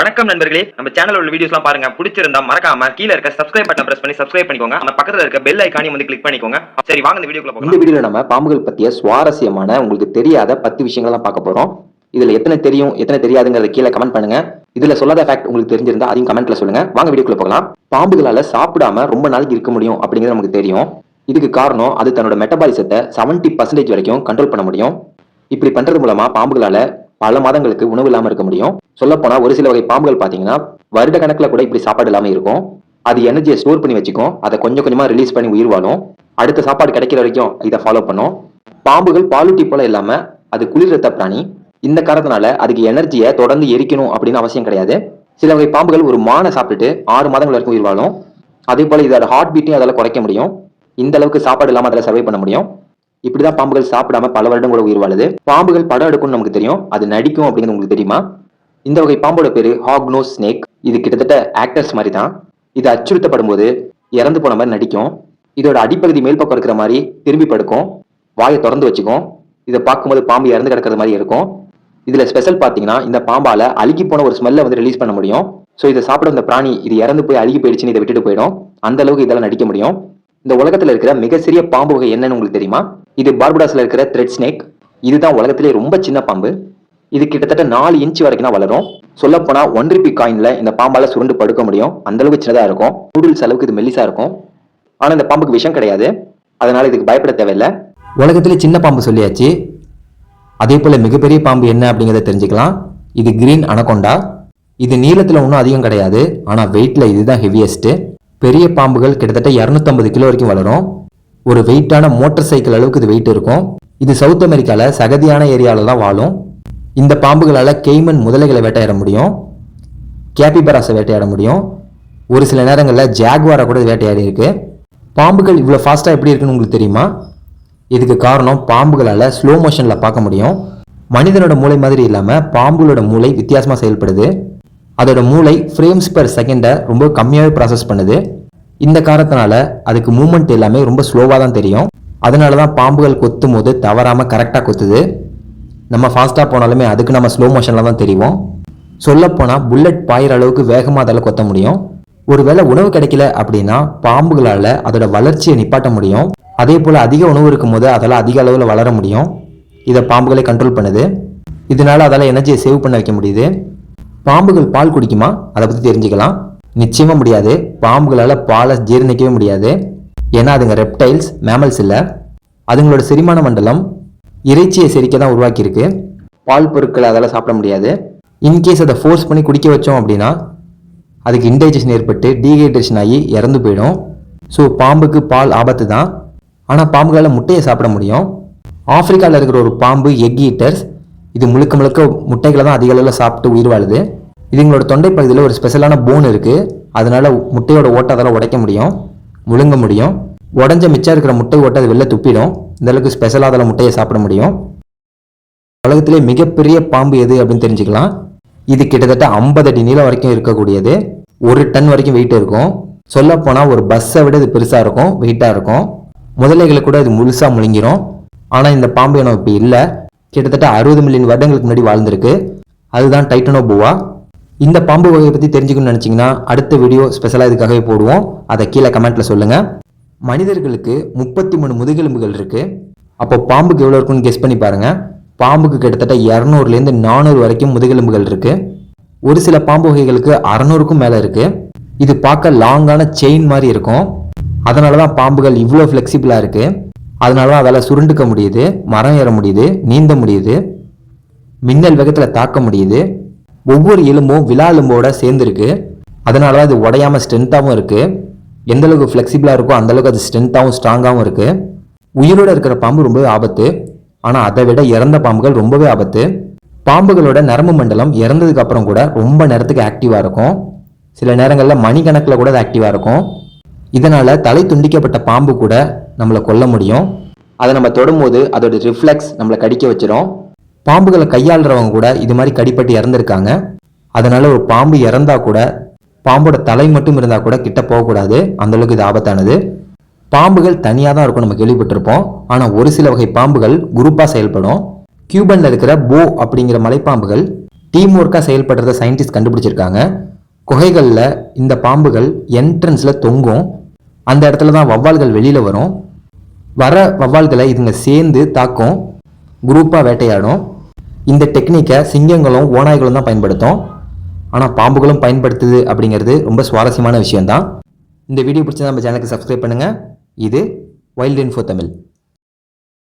வணக்கம் நண்பர்களே. நம்ம சேனல் உள்ள வீடியோஸ்லாம் பாருங்க. பிடிச்சிருந்தா மறக்காம கீழ இருக்க சப்ஸ்கிரைப் பட்டன் பிரஸ் பண்ணி சப்ஸ்கிரைப் பண்ணிக்கோங்க. அந்த பக்கத்துல இருக்க பெல் ஐக்கானையும் வந்து கிளிக் பண்ணிக்கோங்க. சரி வாங்க இந்த வீடியோக்குள்ள இந்த போகலாம். வீடியோல நம்ம பாம்புகள் பத்திய சுவாரஸ்யமான உங்களுக்கு தெரியாத பத்து விஷயங்கள் தான் பார்க்க போறோம். இதுல எத்தனை தெரியும் எத்தனை தெரியாதுங்கிறத கீழே கமெண்ட் பண்ணுங்க. இதுல சொல்லாத ஃபேக்ட் உங்களுக்கு தெரிஞ்சிருந்தா அதையும் கமெண்ட்ல சொல்லுங்க. வாங்க வீடியோக்குள்ள போகலாம். பாம்புகளால சாப்பிடாம ரொம்ப நாளைக்கு இருக்க முடியும் அப்படிங்கிறது நமக்கு தெரியும். இதுக்கு காரணம் அது தன்னோட மெட்டபாலிசத்தை 70% பர்சன்டேஜ் வரைக்கும் கண்ட்ரோல் பண்ண முடியும். இப்படி பண்றது மூலமா பாம்புகளால பல மாதங்களுக்கு உணவு இல்லாம இருக்க முடியும். சொல்லப்போனா ஒரு சில வகை பாம்புகள் பாத்தீங்கன்னா வருட கணக்குல கூட இப்படி சாப்பாடு இல்லாம இருக்கும். அது எனர்ஜியை ஸ்டோர் பண்ணி வச்சுக்கும். அதை கொஞ்சம் கொஞ்சமா ரிலீஸ் பண்ணி உயிர் வாழும். அடுத்த சாப்பாடு கிடைக்கிற வரைக்கும் இதை ஃபாலோ பண்ணும். பாம்புகள் பாலூட்டி போல இல்லாம அது குளிர் ரத்த பிராணி. இந்த காரணத்தினால அதுக்கு எனர்ஜியை தொடர்ந்து எரிக்கணும் அப்படின்னு அவசியம் கிடையாது. சில வகை பாம்புகள் ஒரு மானை சாப்பிட்டுட்டு ஆறு மாதங்கள் வரைக்கும் உயிர் வாழும். அதே போல இதோட ஹார்ட் பீட்டையும் அதால குறைக்க முடியும். இந்த அளவுக்கு சாப்பாடு இல்லாம அதில் சர்வை பண்ண முடியும். இப்படிதான் பாம்புகள் சாப்பிடாம பல வருடம் கூட உயிர் வாழுது. பாம்புகள் படம் எடுக்கும்னு நமக்கு தெரியும். அது நடிக்கும் அப்படிங்கிறது உங்களுக்கு தெரியுமா? இந்த வகை பாம்போட பேரு ஹாக்னோ ஸ்னேக் இது கிட்டத்தட்ட ஆக்டர்ஸ் மாதிரி தான் இது அச்சுறுத்தப்படும் போது இறந்து போன மாதிரி நடிக்கும். இதோட அடிப்பகுதி மேல் பக்கம் இருக்கிற மாதிரி திரும்பி படுக்கும். வாயை திறந்து வச்சுக்கும். இதை பார்க்கும்போது பாம்பு இறந்து கிடக்கிற மாதிரி இருக்கும். இதுல ஸ்பெஷல் பாத்தீங்கன்னா இந்த பாம்பால அழுகி போன ஒரு ஸ்மெல்ல வந்து ரிலீஸ் பண்ண முடியும். ஸோ இதை சாப்பிட இந்த பிராணி இது இறந்து போய் அழுகி போயிடுச்சுன்னு இதை விட்டுட்டு போயிடும். அந்த அளவுக்கு இதெல்லாம் நடிக்க முடியும். இந்த உலகத்துல இருக்கிற மிக சிறிய பாம்பு வகை என்னன்னு உங்களுக்கு தெரியுமா? இது பார்படாஸ்ல இருக்கிற த்ரெட் ஸ்னேக் இதுதான் உலகத்திலே ரொம்ப சின்ன பாம்பு. இது கிட்டத்தட்ட நாலு இன்ச் வரைக்கும் தான் வளரும். சொல்லப்போனா ஒன் ருபி காயின்ல இந்த பாம்பால சுருண்டு படுக்க முடியும். அந்த அளவுக்கு சின்னதா இருக்கும். நூடுல்ஸ் அளவுக்கு இது மெல்லிசா இருக்கும். ஆனா இந்த பாம்புக்கு விஷம் கிடையாது. அதனால இதுக்கு பயப்பட தேவையில்லை. உலகத்திலே சின்ன பாம்பு சொல்லியாச்சு. அதே போல மிகப்பெரிய பாம்பு என்ன அப்படிங்கிறத தெரிஞ்சுக்கலாம். இது கிரீன் அனகொண்டா. இது நீளத்துல ஒன்றும் அதிகம் கிடையாது. ஆனா வெயிட்ல இதுதான் ஹெவியஸ்ட் பெரிய பாம்புகள் கிட்டத்தட்ட 250 கிலோ வரைக்கும் வளரும். ஒரு வெயிட்டான மோட்டர் சைக்கிள் அளவுக்கு இது வெயிட் இருக்கும். இது சவுத் அமெரிக்காவில் சகதியான ஏரியால தான் வாழும். இந்த பாம்புகளால் கெய்மன் முதலைகளை வேட்டையாட முடியும். கேபிபராஸை வேட்டையாட முடியும். ஒரு சில நேரங்களில் ஜாக்வாரை கூட வேட்டையாடி இருக்கு. பாம்புகள் இவ்வளோ ஃபாஸ்ட்டாக எப்படி இருக்குன்னு உங்களுக்கு தெரியுமா? இதுக்கு காரணம் பாம்புகளால் ஸ்லோ மோஷனில் பார்க்க முடியும். மனிதனோட மூளை மாதிரி இல்லாமல் பாம்புகளோட மூளை வித்தியாசமாக செயல்படுது. அதோட மூளை ஃப்ரேம்ஸ் பர் செகண்டை ரொம்ப கம்மியாகவே ப்ராசஸ் பண்ணுது. இந்த காரணத்தினால அதுக்கு மூமெண்ட் எல்லாமே ரொம்ப ஸ்லோவாக தான் தெரியும். அதனால தான் பாம்புகள் கொத்தும் போது தவறாமல் கரெக்டாக கொத்துது. நம்ம ஃபாஸ்ட்டாக போனாலுமே அதுக்கு நம்ம ஸ்லோ மோஷனில் தான் தெரியும் சொல்லப்போனால் புல்லட் பாயிற அளவுக்கு வேகமாக அதால் கொத்த முடியும். ஒருவேளை உணவு கிடைக்கல அப்படின்னா பாம்புகளால் அதோட வளர்ச்சியை நிப்பாட்ட முடியும். அதே போல் அதிக உணவு இருக்கும் போது அதால் அதிக அளவில் வளர முடியும். இதை பாம்புகளே கண்ட்ரோல் பண்ணுது. இதனால அதால் எனர்ஜியை சேவ் பண்ண வைக்க முடியுது. பாம்புகள் பால் குடிக்குமா? அதை பற்றி தெரிஞ்சுக்கலாம். நிச்சயமாக முடியாது. பாம்புகளால் பாலை ஜீரணிக்கவே முடியாது. ஏன்னா அதுங்க ரெப்டைல்ஸ் மேமல்ஸ் இல்லை. அதுங்களோட செரிமான மண்டலம் இறைச்சியை செரிக்க தான் உருவாக்கியிருக்கு. பால் பொருட்களை அதால் சாப்பிட முடியாது. இன்கேஸ் அதை ஃபோர்ஸ் பண்ணி குடிக்க வச்சோம் அப்படின்னா அதுக்கு இன்டைஜஷன் ஏற்பட்டு டீஹைட்ரேஷன் ஆகி இறந்து போயிடும். ஸோ பாம்புக்கு பால் ஆபத்து தான் ஆனால் பாம்புகளால் முட்டையை சாப்பிட முடியும். ஆப்பிரிக்காவில் இருக்கிற ஒரு பாம்பு எக் ஈட்டர்ஸ் இது முழுக்க முழுக்க முட்டைகளை தான் அதிக அளவில் சாப்பிட்டு உயிர் வாழுது. இதுங்களோட தொண்டை பகுதியில் ஒரு ஸ்பெஷலான போன் இருக்குது அதனால் முட்டையோட ஓட்டை அதெல்லாம் உடைக்க முடியும் முழுங்க முடியும். உடஞ்ச மிச்சம் இருக்கிற முட்டை ஓட்டை அது வெளில துப்பிடும். இந்தளவுக்கு ஸ்பெஷலாக அதில் முட்டையை சாப்பிட முடியும். உலகத்திலே மிகப்பெரிய பாம்பு எது அப்படின்னு தெரிஞ்சுக்கலாம். இது கிட்டத்தட்ட 50 அடி நீளம் வரைக்கும் இருக்கக்கூடியது. ஒரு டன் வரைக்கும் வெயிட் இருக்கும். சொல்லப்போனால் ஒரு பஸ்ஸை விட இது பெருசாக இருக்கும் வெயிட்டாக இருக்கும். முதலைகளை கூட இது முழுசாக முழுங்கிரும். ஆனால் இந்த பாம்பு இனம் இப்படி இல்லை. கிட்டத்தட்ட அறுபது மில்லியன் வருடங்களுக்கு முன்னாடி வாழ்ந்திருக்கு. அதுதான் டைட்டனோபுவா. இந்த பாம்பு வகையை பற்றி தெரிஞ்சுக்கணும்னு நினச்சிங்கன்னா அடுத்த வீடியோ ஸ்பெஷலாக இதுக்காகவே போடுவோம். அதை கீழே கமெண்ட்டில் சொல்லுங்கள் மனிதர்களுக்கு முப்பத்தி மூணு முதுகெலும்புகள் இருக்குது அப்போ பாம்புக்கு எவ்வளோ இருக்குன்னு கெஸ் பண்ணி பாருங்கள் பாம்புக்கு கிட்டத்தட்ட இரநூறுலேருந்து நானூறு வரைக்கும் முதுகெலும்புகள் இருக்குது ஒரு சில பாம்பு வகைகளுக்கு அறநூறுக்கும் மேலே இருக்குது இது பார்க்க லாங்கான செயின் மாதிரி இருக்கும். அதனால தான் பாம்புகள் இவ்வளோ ஃப்ளெக்சிபிளாக இருக்குது அதனால தான் அதால் சுருண்டுக்க முடியுது மரம் ஏற முடியுது நீந்த முடியுது மின்னல் வேகத்தில் தாக்க முடியுது. ஒவ்வொரு எலும்பும் விழா எலும்போட சேர்ந்துருக்கு. அதனால தான் இது உடையாம ஸ்ட்ரென்த்தாகவும் இருக்குது எந்த அளவுக்கு ஃப்ளெக்சிபிளாக இருக்கோ அந்தளவுக்கு அது ஸ்ட்ரென்த்தாகவும் ஸ்ட்ராங்காகவும் இருக்குது உயிரோட இருக்கிற பாம்பு ரொம்பவே ஆபத்து. ஆனால் அதை விட இறந்த பாம்புகள் ரொம்பவே ஆபத்து. பாம்புகளோட நரம்பு மண்டலம் இறந்ததுக்கு அப்புறம் கூட ரொம்ப நேரத்துக்கு ஆக்டிவாக இருக்கும். சில நேரங்களில் மணிக்கணக்கில் கூட அது ஆக்டிவாக இருக்கும். இதனால் தலை துண்டிக்கப்பட்ட பாம்பு கூட நம்மளை கொல்ல முடியும். அதை நம்ம தொடும்போது அதோட ரிஃப்ளெக்ஸ் நம்மளை கடிக்க வச்சிரும். பாம்புகளை கையாளுறவங்க கூட இது மாதிரி கடிப்பட்டு இறந்துருக்காங்க. அதனால ஒரு பாம்பு இறந்தா கூட பாம்போட தலை மட்டும் இருந்தா கூட கிட்ட போகக்கூடாது அந்தளவுக்கு இது ஆபத்தானது. பாம்புகள் தனியாக தான் இருக்கும் நம்ம கேள்விப்பட்டிருப்போம். ஆனால் ஒரு சில வகை பாம்புகள் குரூப்பாக செயல்படும். கியூபனில் இருக்கிற போ அப்படிங்கிற மலைப்பாம்புகள் டீம் ஒர்க்காக செயல்படுறத சயின்டிஸ்ட் கண்டுபிடிச்சிருக்காங்க. குகைகளில் இந்த பாம்புகள் என்ட்ரன்ஸில் தொங்கும். அந்த இடத்துல தான் வவ்வால்கள் வெளியில் வரும். வர வவ்வால்களை இதுங்க சேர்ந்து தாக்கும். குரூப்பாக வேட்டையாடும். இந்த டெக்னிக்கை சிங்கங்களும் ஓநாய்களும் தான் பயன்படுத்தும். ஆனால் பாம்புகளும் பயன்படுத்துது அப்படிங்கிறது ரொம்ப சுவாரஸ்யமான விஷயம்தான். இந்த வீடியோ பிடிச்சா நம்ம சேனலுக்கு சப்ஸ்கிரைப் பண்ணுங்கள் இது வைல்டு இன்ஃபோ தமிழ்.